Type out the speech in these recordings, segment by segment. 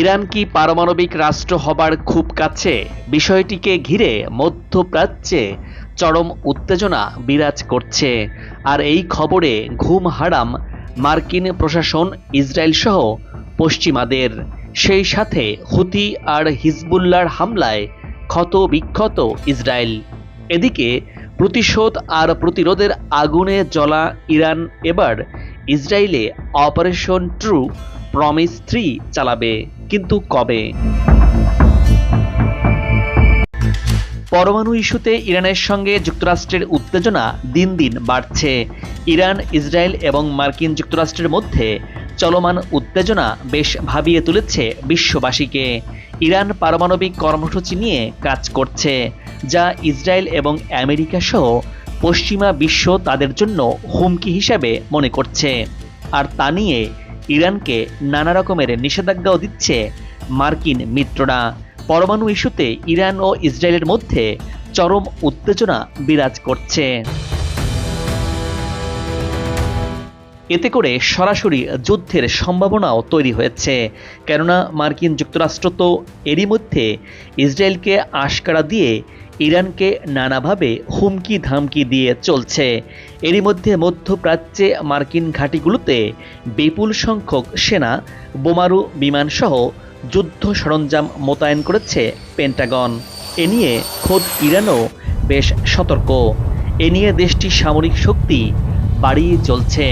Iran কি পারমাণবিক রাষ্ট্র হবার খুব কাছে? বিষয়টিকে ঘিরে মধ্যপ্রাচ্যে চরম উত্তেজনা বিরাজ করছে। আর এই খবরে ঘুম হারাম মার্কিন প্রশাসন ইসরায়েল সহ পশ্চিমাদের। সেই সাথে হুতি আর হিজবুল্লার হামলায় ক্ষত বিক্ষত ইসরায়েল। এদিকে প্রতিশোধ আর প্রতিরোধের আগুনে জ্বলা ইরান এবার ইসরায়েলে অপারেশন ট্রু প্রমিস থ্রি চালাবে। কিন্তু কবে? পরমাণু ইস্যুতে ইরানের সঙ্গে যুক্তরাষ্ট্রের উত্তেজনা দিন দিন বাড়ছে। ইরান, ইসরায়েল এবং মার্কিন যুক্তরাষ্ট্রের মধ্যে চলমান উত্তেজনা বেশ ভাবিয়ে তুলেছে বিশ্ববাসীকে। ইরান পারমাণবিক কর্মসূচি নিয়ে কাজ করছে, যা ইসরায়েল এবং আমেরিকা সহ পশ্চিমা বিশ্ব তাদের জন্য হুমকি হিসাবে মনে করছে। আর তা নিয়ে ইরানকে নানা রকমের নিষেধাজ্ঞাও দিচ্ছে মার্কিন মিত্ররা। পরমাণু ইস্যুতে ইরান ও ইসরায়েলের মধ্যে চরম উত্তেজনা বিরাজ করছে। এতে করে সরাসরি যুদ্ধের সম্ভাবনাও তৈরি হয়েছে। কেননা মার্কিন যুক্তরাষ্ট্র তো এরই মধ্যে ইসরায়েলকে আশকারা দিয়ে ইরানকে নানাভাবে হুমকি ধামকি দিয়ে চলছে। এরই মধ্যে মধ্যপ্রাচ্যে মার্কিন ঘাঁটিগুলোতে বিপুল সংখ্যক সেনা, বোমারু বিমানসহ যুদ্ধ সরঞ্জাম মোতায়েন করেছে পেন্টাগন। এ নিয়ে খোদ ইরানও বেশ সতর্ক। এ নিয়ে দেশটির সামরিক শক্তি বাড়িয়ে চলছে।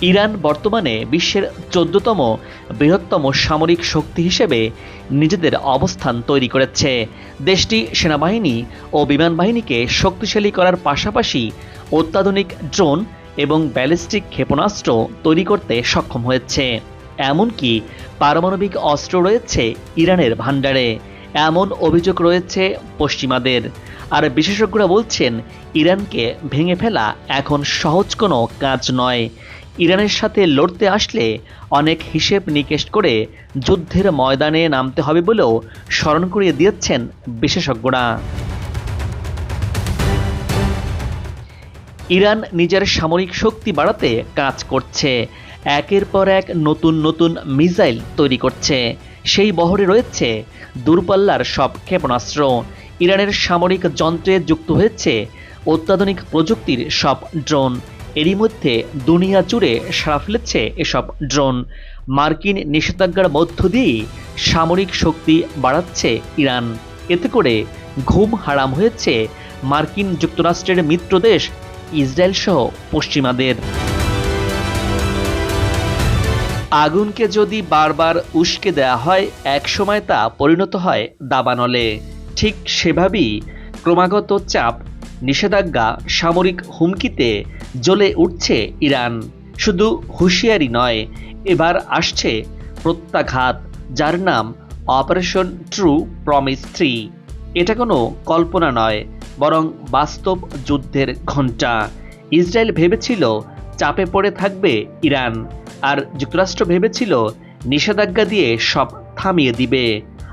ইরান বর্তমানে বিশ্বের চোদ্দতম বৃহত্তম সামরিক শক্তি হিসেবে নিজেদের অবস্থান তৈরি করেছে। দেশটি সেনাবাহিনী ও বিমান বাহিনীকে শক্তিশালী করার পাশাপাশি অত্যাধুনিক ড্রোন এবং ব্যালিস্টিক ক্ষেপণাস্ত্র তৈরি করতে সক্ষম হয়েছে। এমনকি পারমাণবিক অস্ত্র রয়েছে ইরানের ভাণ্ডারে। এমন অভিযোগ রয়েছে পশ্চিমাদের। আর বিশেষজ্ঞরা বলছেন, ইরানকে ভেঙে ফেলা এখন সহজ কোনো কাজ নয়। ইরানের সাথে লড়তে আসলে অনেক হিসেব নিকেশ করে যুদ্ধের ময়দানে নামতে হবে বলেও স্মরণ করিয়ে দিয়েছেন বিশেষজ্ঞরা। ইরান নিজের সামরিক শক্তি বাড়াতে কাজ করছে। একের পর এক নতুন নতুন মিসাইল তৈরি করছে। সেই বহরে রয়েছে দূরপাল্লার সব ক্ষেপণাস্ত্র। ইরানের সামরিক যন্ত্রে যুক্ত হয়েছে অত্যাধুনিক প্রযুক্তির সব ড্রোন। এরই মধ্যে দুনিয়া জুড়ে সাড়া ফেলেছে এসব ড্রোন। মার্কিন নিষেধাজ্ঞার মধ্য দিয়েই সামরিক শক্তি বাড়াচ্ছে ইরান। এতে করে ঘুম হারাম হয়েছে মার্কিন যুক্তরাষ্ট্রের মিত্র দেশ ইসরায়েল সহ পশ্চিমাদের। আগুনকে যদি বারবার উস্কে দেয়া হয় একসময় তা পরিণত হয় দাবানলে। ঠিক সেভাবেই ক্রমাগত চাপ নিষেধাজ্ঞা সামরিক হুমকিতে জ্বলে উঠছে ইরান। শুধু হুঁশিয়ারি নয়, এবার আসছে প্রত্যাঘাত, যার নাম অপারেশন ট্রু প্রমিস থ্রি এটা কোনো কল্পনা নয়, বরং বাস্তব যুদ্ধের ঘণ্টা। ইসরায়েল ভেবেছিল চাপে পড়ে থাকবে ইরান, আর যুক্তরাষ্ট্র ভেবেছিল নিষেধাজ্ঞা দিয়ে সব থামিয়ে দিবে।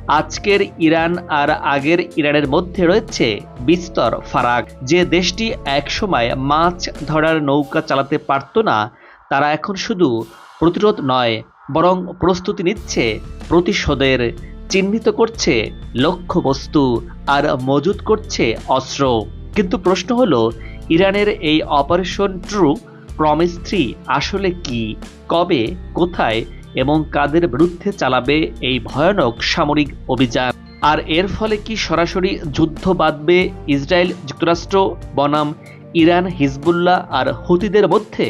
আজকের ইরান আর আগের ইরানের মধ্যে রয়েছে বিস্তর ফারাক। যে দেশটি একসময় মাছ ধরার নৌকা চালাতে পারত না, তারা এখন শুধু প্রতিরোধ নয়, বরং প্রস্তুতি নিচ্ছে, প্রতিশোধের চিহ্নিত করছে, লক্ষ্যবস্তু আর মজুত করছে অস্ত্র। কিন্তু প্রশ্ন হলো, ইরানের এই অপারেশন ট্রু প্রমিস থ্রি আসলে কি? কবে? কোথায়? এবং কাদের বিরুদ্ধে চালাবে এই ভয়ানক সামরিক অভিযান? আর এর ফলে কি সরাসরি যুদ্ধ বাঁধবে ইসরায়েল যুক্তরাষ্ট্র, বনাম ইরান, হিজবুল্লাহ আর হুতিদের মধ্যে?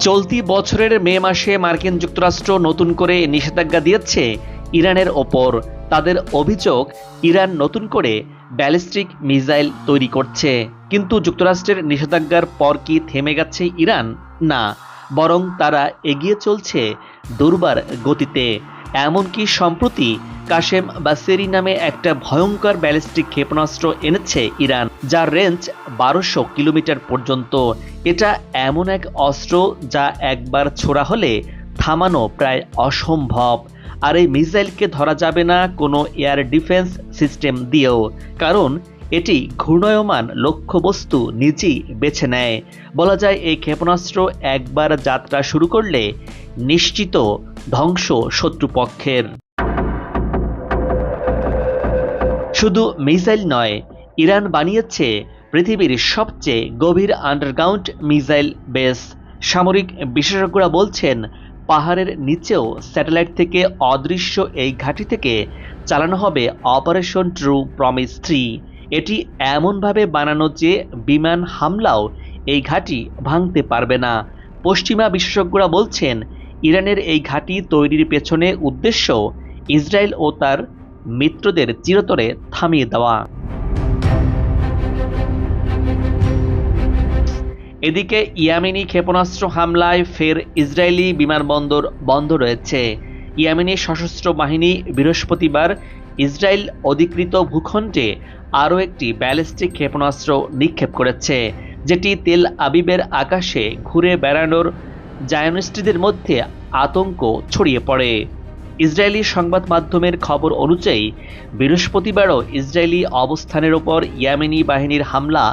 চলতি বছরের মে মাসে মার্কিন যুক্তরাষ্ট্র নতুন করে নিষেধাজ্ঞা দিয়েছে ইরানের ওপর। তাদের অভিযোগ, ইরান নতুন করে ব্যালিস্টিক মিসাইল তৈরি করছে। কিন্তু যুক্তরাষ্ট্রের নিষেধাজ্ঞার পর কি থেমে গেছে ইরান? না, বরং তারা এগিয়ে চলছে দুর্বার গতিতে। এমনকি সম্প্রতি কাশেম বাসেরি নামে একটা ভয়ঙ্কর ব্যালিস্টিক ক্ষেপণাস্ত্র এনেছে ইরান, যার রেঞ্জ বারোশো কিলোমিটার পর্যন্ত। এটা এমন এক অস্ত্র যা একবার ছোড়া হলে থামানো প্রায় অসম্ভব। আর এই মিসাইলকে ধরা যাবে না কোনো এয়ার ডিফেন্স সিস্টেম দিয়েও, কারণ এটি ঘূর্ণয়মান লক্ষ্যবস্তু নিজেই বেছে নেয়। বলা যায়, এই ক্ষেপণাস্ত্র একবার যাত্রা শুরু করলে নিশ্চিত ধ্বংস শত্রুপক্ষের। শুধু মিসাইল নয়, ইরান বানিয়েছে পৃথিবীর সবচেয়ে গভীর আন্ডারগ্রাউন্ড মিসাইল বেস। সামরিক বিশেষজ্ঞরা বলছেন, পাহাড়ের নিচেও স্যাটেলাইট থেকে অদৃশ্য এই ঘাঁটি থেকে চালানো হবে অপারেশন ট্রু প্রমিস থ্রি। এটি এমনভাবে বানানো যে বিমান হামলাও এই ঘাঁটি ভাঙতে পারবে না। পশ্চিমা বিশেষজ্ঞরা বলছেন, ইরানের এই ঘাঁটি তৈরির পেছনে উদ্দেশ্য ইসরায়েল ও তার মিত্রদের চিরতরে থামিয়ে দেওয়া। এদিকে ইয়ামিনী ক্ষেপণাস্ত্র হামলায় ফের ইসরায়েলি বিমানবন্দর বন্ধ রয়েছে। ইয়ামিনি সশস্ত্র বাহিনী বৃহস্পতিবার ইসরায়েল অধিকৃত ভূখণ্ডে আরও একটি ব্যালিস্টিক ক্ষেপণাস্ত্র নিক্ষেপ করেছে, যেটি তেল আবিবের আকাশে ঘুরে বেড়ানোর জায়নিস্টদের মধ্যে আতঙ্ক ছড়িয়ে পড়ে। ইসরায়েলি সংবাদ মাধ্যমের খবর অনুযায়ী, বৃহস্পতিবারও ইসরায়েলি অবস্থানের ওপর ইয়ামেনি বাহিনীর হামলা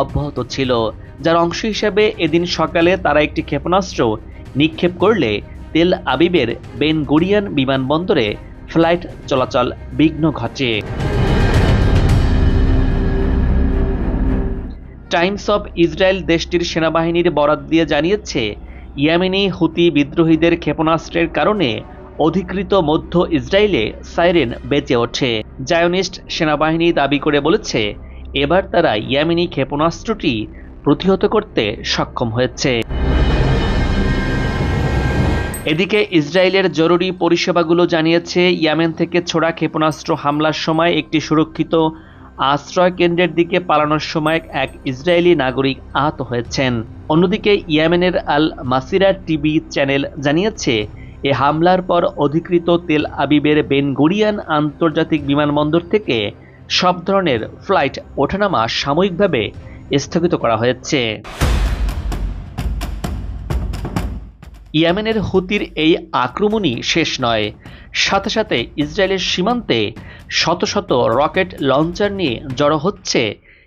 অব্যাহত ছিল, যার অংশ হিসেবে এদিন সকালে তারা একটি ক্ষেপণাস্ত্র নিক্ষেপ করলে তেল আবিবের বেন গুরিয়ান বিমানবন্দরে ফ্লাইট চলাচল বিঘ্ন ঘটে। টাইমস অব ইসরায়েল দেশটির সেনাবাহিনীর বরাত দিয়ে জানিয়েছে, ইয়েমেনি হুতি বিদ্রোহীদের ক্ষেপণাস্ত্রের কারণে অধিকৃত মধ্য ইসরায়েলে সাইরেন বেঁচে ওঠে। জায়নিস্ট সেনাবাহিনী দাবি করে বলেছে, এবার তারা ইয়েমেনি ক্ষেপণাস্ত্রটি প্রতিহত করতে সক্ষম হয়েছে। এদিকে ইসরায়েলের জরুরি পরিষেবাগুলো জানিয়েছে, ইয়ামেন থেকে ছোড়া ক্ষেপণাস্ত্র হামলার সময় একটি সুরক্ষিত আশ্রয় কেন্দ্রের দিকে পালানোর সময় এক ইসরায়েলি নাগরিক আহত হয়েছেন। অন্যদিকে ইয়ামেনের আল মাসিরা টিভি চ্যানেল জানিয়েছে, এ হামলার পর অধিকৃত তেল আবিবের বেন গুরিয়ান আন্তর্জাতিক বিমানবন্দর থেকে সব ধরনের ফ্লাইট ওঠানামা সাময়িকভাবে স্থগিত করা হয়েছে। ইয়েমেনের হুতির এই আক্রমণই শেষ নয়। সাথে সাথে ইসরায়েলের সীমান্তে শত শত রকেট লঞ্চার নিয়ে জড়ো হচ্ছে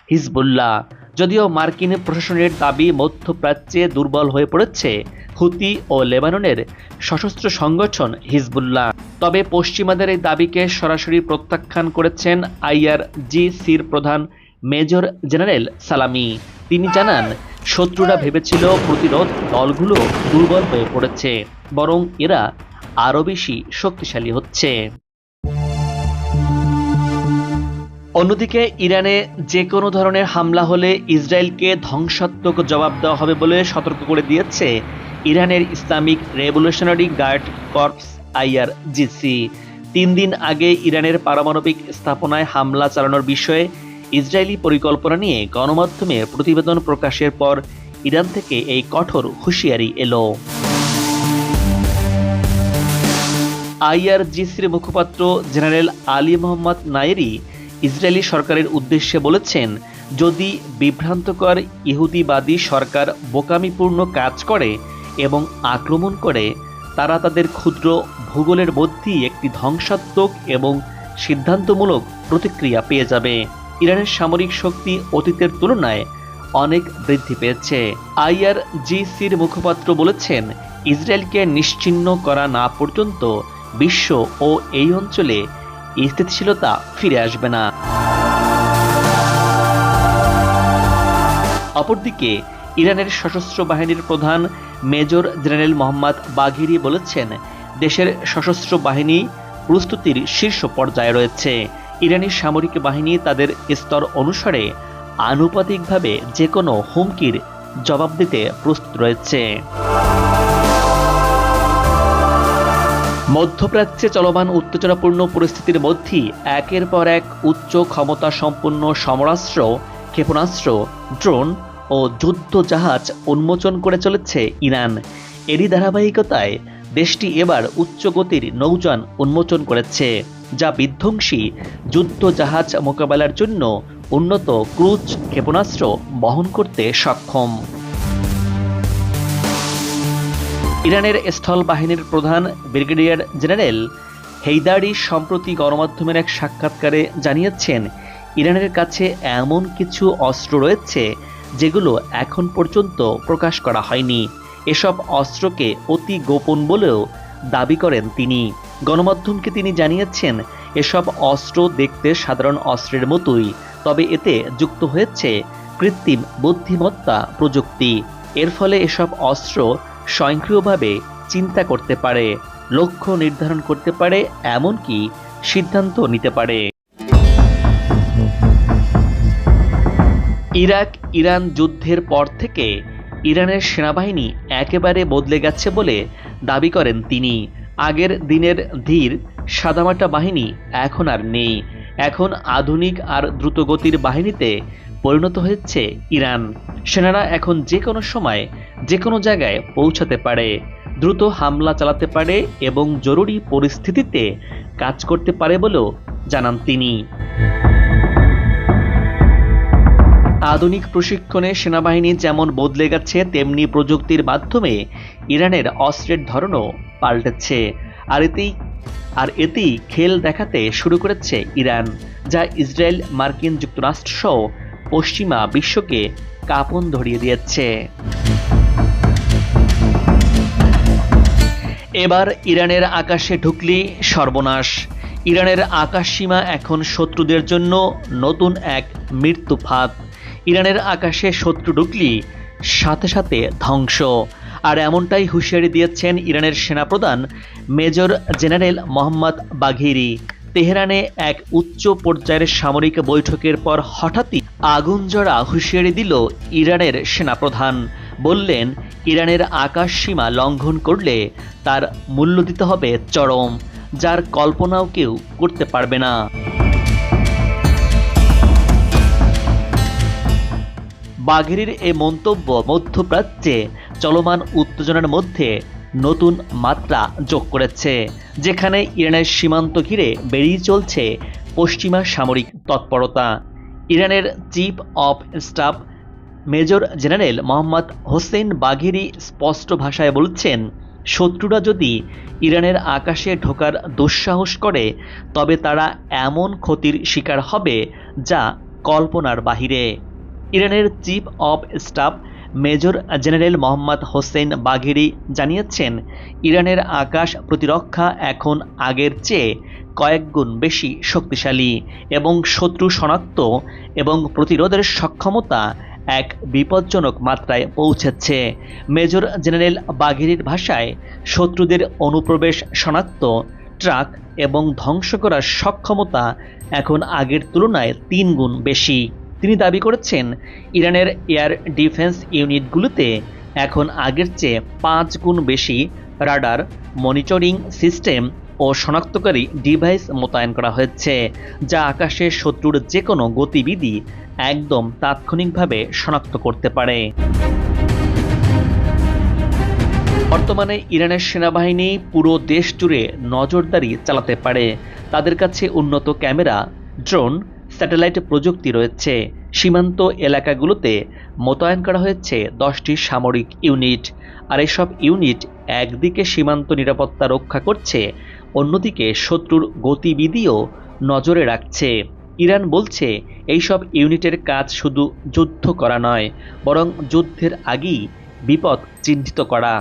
হিজবুল্লাহ। যদিও মার্কিন প্রশাসনের দাবি মধ্যপ্রাচ্যে দুর্বল হয়ে পড়েছে হুতি ও লেবাননের সশস্ত্র সংগঠন হিজবুল্লাহ। তবে পশ্চিমাদের এই দাবিকে সরাসরি প্রত্যাখ্যান করেছেন আইআরজিসির প্রধান মেজর জেনারেল সালামি। তিনি জানান, শত্রুরা ভেবেছিল প্রতিরোধ দলগুলো দুর্বল হয়ে পড়েছে, বরং এরা আরও বেশি শক্তিশালী হচ্ছে। অন্যদিকে ইরানে যে কোনো ধরনের হামলা হলে ইসরায়েলকে ধ্বংসাত্মক জবাব দেওয়া হবে বলে সতর্ক করে দিয়েছে ইরানের Islamic Revolutionary Guard Corps IRGC. তিন দিন আগে ইরানের পারমাণবিক স্থাপনায় হামলা চালানোর বিষয়ে ইসরায়েলি পরিকল্পনা নিয়ে গণমাধ্যমে প্রতিবেদন প্রকাশের পর ইরান থেকে এই কঠোর হুঁশিয়ারি এলো। আইআরজিসির মুখপাত্র general Ali Mohammad Naeini Israeli সরকারের উদ্দেশ্যে বলেছেন, যদি বিভ্রান্তকর ইহুদিবাদী সরকার বোকামিপূর্ণ কাজ করে এবং আক্রমণ করে, তারা তাদের ক্ষুদ্র ভূগোলের মধ্যেই একটি ধ্বংসাত্মক এবং সিদ্ধান্তমূলক প্রতিক্রিয়া পেয়ে যাবে। ইরানের সামরিক শক্তি অতীতের তুলনায় অনেক বৃদ্ধি পেয়েছে। আইআরজিসির মুখপাত্র বলেছেন, ইসরায়েলকে নিশ্চিহ্ন করা না পর্যন্ত বিশ্ব ও এই অঞ্চলে স্থিতিশীলতা ফিরে আসবে না। অপরদিকে, ইরানের সশস্ত্র বাহিনীর প্রধান মেজর জেনারেল মোহাম্মদ বাঘিরি বলেছেন, দেশের সশস্ত্র বাহিনী প্রস্তুতির শীর্ষ পর্যায়ে রয়েছে। ইরানি সামরিক বাহিনী তাদের স্তর অনুসারে আনুপাতিকভাবে যে কোনো হুমকির জবাব দিতে প্রস্তুত রয়েছে। মধ্যপ্রাচ্যে চলমান উত্তেজনাপূর্ণ পরিস্থিতির মধ্যেই একের পর এক উচ্চ ক্ষমতা সম্পন্ন সমরাস্ত্র, ক্ষেপণাস্ত্র, ড্রোন ও যুদ্ধ জাহাজ উন্মোচন করে চলেছে ইরান। এরই ধারাবাহিকতায় দেশটি এবার উচ্চ গতির নৌযান উন্মোচন করেছে। যা বিধ্বংসী যুদ্ধ জাহাজ মোকাবেলার জন্য উন্নত ক্রুজ ক্ষেপণাস্ত্র বহন করতে সক্ষম। ইরানের স্থল বাহিনীর প্রধান ব্রিগেডিয়ার জেনারেল হেইদারি সম্প্রতি গণমাধ্যমের এক সাক্ষাৎকারে জানিয়েছেন, ইরানের কাছে এমন কিছু অস্ত্র রয়েছে যেগুলো এখন পর্যন্ত প্রকাশ করা হয়নি। এসব অস্ত্রকে অতি গোপন বলেও দাবি করেন তিনি। গণমাধ্যমকে তিনি জানিয়েছেন, এসব অস্ত্র দেখতে সাধারণ অস্ত্রের মতোই, তবে এতে যুক্ত হয়েছে কৃত্রিম বুদ্ধিমত্তা প্রযুক্তি। এর ফলে এসব অস্ত্র স্বয়ংক্রিয়ভাবে চিন্তা করতে পারে, লক্ষ্য নির্ধারণ করতে পারে, এমনকি সিদ্ধান্ত নিতে পারে। ইরাক, ইরান যুদ্ধের পর থেকে ইরানের সেনাবাহিনী একেবারে বদলে গেছে বলে দাবি করেন তিনি। আগের দিনের ধীর সাদামাটা বাহিনী এখন আর নেই। এখন আধুনিক আর দ্রুতগতির বাহিনীতে পরিণত হয়েছে ইরান। সেনারা এখন যে কোনো সময় যে কোনো জায়গায় পৌঁছাতে পারে, দ্রুত হামলা চালাতে পারে এবং জরুরি পরিস্থিতিতে কাজ করতে পারে বলেও জানান তিনি। আধুনিক প্রশিক্ষণে সেনাবাহিনী যেমন বদলে গেছে, তেমনি প্রযুক্তির মাধ্যমে ইরানের অস্ত্রের ধরনও পাল্টেছে। আর এতেই আর এতেই খেল দেখাতে শুরু করেছে ইরান, যা ইসরায়েল মার্কিন যুক্তরাষ্ট্র সহ পশ্চিমা বিশ্বকে কাঁপন ধরিয়ে দিয়েছে। এবার ইরানের আকাশে ঢুকলি সর্বনাশ। ইরানের আকাশ সীমা এখন শত্রুদের জন্য নতুন এক মৃত্যু ফাঁদ ইরানের আকাশে শত্রু ঢুকলি, সাথে সাথে ধ্বংস। আর এমনটাই হুঁশিয়ারি দিয়েছেন ইরানের সেনাপ্রধান মেজর জেনারেল মোহাম্মদ বাঘিরি তেহরানে এক উচ্চ পর্যায়ের সামরিক বৈঠকের পর হঠাৎই আগুন জড়া হুঁশিয়ারি দিল ইরানের সেনাপ্রধান। বললেন, ইরানের আকাশ সীমা লঙ্ঘন করলে তার মূল্য দিতে হবে চরম, যার কল্পনাও কেউ করতে পারবে না। বাঘেরির এ মন্তব্য মধ্যপ্রাচ্যে চলমান উত্তেজনার মধ্যে নতুন মাত্রা যোগ করেছে, যেখানে ইরানের সীমান্ত ঘিরে বেরিয়ে চলছে পশ্চিমা সামরিক তৎপরতা। ইরানের chief of staff major general Mohammad Hossein Bagheri স্পষ্ট ভাষায় বলছেন, শত্রুরা যদি ইরানের আকাশে ঢোকার দুঃসাহস করে, তবে তারা এমন ক্ষতির শিকার হবে যা কল্পনার বাহিরে। ইরানের chief of staff major general Mohammad Hossein Bagheri জানিয়েছেন, ইরানের আকাশ প্রতিরক্ষা এখন আগের চেয়ে কয়েকগুণ বেশি শক্তিশালী এবং শত্রু শনাক্ত এবং প্রতিরোধের সক্ষমতা এক বিপজ্জনক মাত্রায় পৌঁছেছে। মেজর জেনারেল বাঘেরির ভাষায়, শত্রুদের অনুপ্রবেশ শনাক্ত, ট্রাক এবং ধ্বংস করার সক্ষমতা এখন আগের তুলনায় তিন গুণ বেশি। তিনি দাবি করেছেন, ইরানের এয়ার ডিফেন্স ইউনিটগুলোতে এখন আগের চেয়ে পাঁচ গুণ বেশি রাডার মনিটরিং সিস্টেম ও শনাক্তকারী ডিভাইস মোতায়েন করা হয়েছে, যা আকাশে শত্রুর যে কোনো গতিবিধি একদম তাৎক্ষণিকভাবে শনাক্ত করতে পারে। বর্তমানে ইরানের সেনাবাহিনী পুরো দেশ জুড়ে নজরদারি চালাতে পারে। তাদের কাছে উন্নত ক্যামেরা, ড্রোন স্যাটেলাইট প্রযুক্তি রয়েছে। সীমান্ত এলাকাগুলোতে মোতায়েন করা হয়েছে দশটি সামরিক ইউনিট। আর এসব ইউনিট একদিকে সীমান্ত নিরাপত্তা রক্ষা করছে, অন্যদিকে শত্রুর গতিবিধিও নজরে রাখছে। ইরান বলছে, এইসব ইউনিটের কাজ শুধু যুদ্ধ করা নয়, বরং যুদ্ধের আগেই বিপদ চিহ্নিত করা।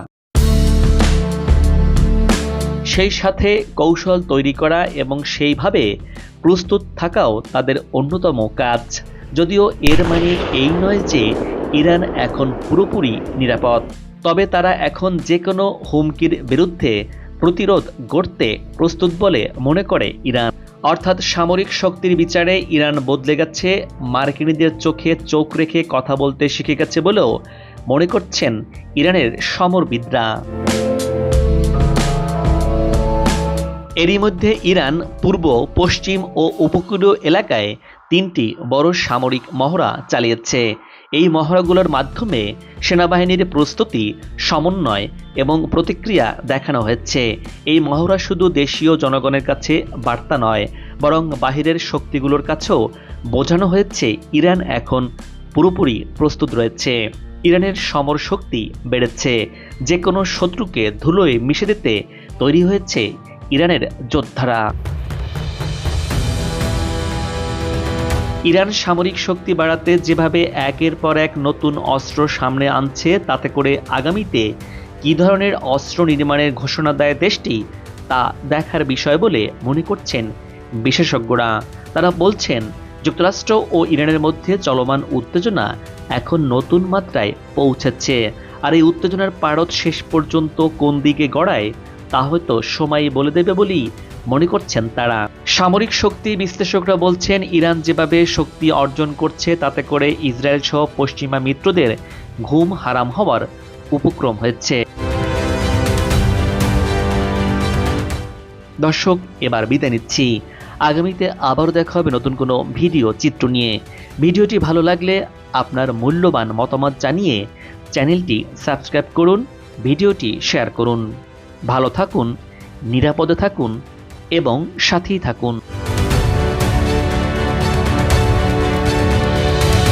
সেই সাথে কৌশল তৈরি করা এবং সেইভাবে প্রস্তুত থাকাও তাদের অন্যতম কাজ। যদিও এর মানে এই নয় যে ইরান এখন পুরোপুরি নিরাপদ। তবে তারা এখন যে কোনো হুমকির বিরুদ্ধে প্রতিরোধ গড়তে প্রস্তুত বলে মনে করে ইরান। অর্থাৎ সামরিক শক্তির বিচারে ইরান বদলে গেছে, মার্কিনীদের চোখে চোখ রেখে কথা বলতে শিখে গেছে বলেও মনে করছেন ইরানের সমরবিদরা। এরই মধ্যে ইরান, পূর্ব, পশ্চিম ও উপকূলীয় এলাকায় তিনটি বড় সামরিক মহড়া চালিয়েছে। এই মহড়াগুলোর মাধ্যমে সেনাবাহিনীর প্রস্তুতি, সমন্বয় এবং প্রতিক্রিয়া দেখানো হয়েছে। এই মহড়া শুধু দেশীয় জনগণের কাছে বার্তা নয়, বরং বাহিরের শক্তিগুলোর কাছেও বোঝানো হয়েছে ইরান এখন পুরোপুরি প্রস্তুত রয়েছে। ইরানের সমর শক্তি বেড়েছে। যে কোনো শত্রুকে ধুলোয় মিশে দিতে তৈরি হয়েছে ইরানের যোদ্ধারা। ইরান সামরিক শক্তি বাড়াতে যেভাবে একের পর এক নতুন অস্ত্র সামনে আনছে, তাতে করে আগামীতে কী ধরনের অস্ত্র নির্মাণের ঘোষণা দেয় দেশটি, তা দেখার বিষয় বলে মনে করছেন বিশেষজ্ঞরা। তারা বলছেন, যুক্তরাষ্ট্র ও ইরানের মধ্যে চলমান উত্তেজনা এখন নতুন মাত্রায় পৌঁছাচ্ছে আর এই উত্তেজনার পারদ শেষ পর্যন্ত কোন দিকে গড়ায় তা হয়তো সময় বলে দেবে বলেই মনে করছেন তারা। সামরিক শক্তি বিশ্লেষকরা বলছেন, ইরান যেভাবে শক্তি অর্জন করছে, তাতে করে ইসরায়েল সহ পশ্চিমা মিত্রদের ঘুম হারাম হওয়ার উপক্রম হয়েছে। দর্শক, এবার বিদায় নিচ্ছি। আগামীতে আবারও দেখা হবে নতুন কোনো ভিডিও চিত্র নিয়ে। ভিডিওটি ভালো লাগলে আপনার মূল্যবান মতামত জানিয়ে চ্যানেলটি সাবস্ক্রাইব করুন, ভিডিওটি শেয়ার করুন। ভালো থাকুন নিরাপদে থাকুন এবং সাথেই থাকুন।